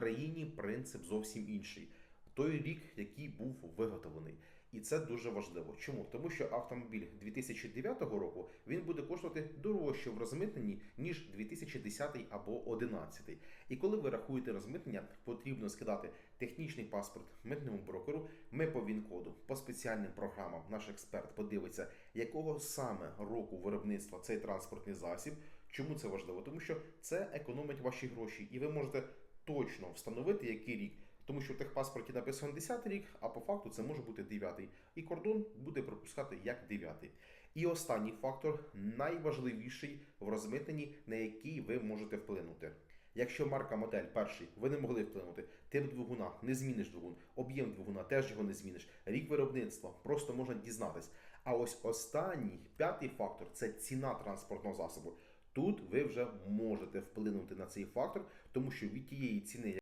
Україні принцип зовсім інший. Той рік, який був виготовлений. І це дуже важливо. Чому? Тому що автомобіль 2009 року він буде коштувати дорожче в розмитненні, ніж 2010 або 2011. І коли ви рахуєте розмитнення, потрібно скидати технічний паспорт митному брокеру. Ми по ВІН-коду, по спеціальним програмам, наш експерт подивиться, якого саме року виробництва цей транспортний засіб. Чому це важливо? Тому що це економить ваші гроші, і ви можете точно встановити, який рік. Тому що в техпаспорті написано 10 рік, а по факту це може бути 9. І кордон буде пропускати як 9. І останній фактор найважливіший в розмитненні, на який ви можете вплинути. Якщо марка модель перший, ви не могли вплинути, тип двигуна, не зміниш двигун, об'єм двигуна теж його не зміниш, рік виробництва, просто можна дізнатись. А ось останній п'ятий фактор це ціна транспортного засобу. Тут ви вже можете вплинути на цей фактор, тому що від тієї ціни,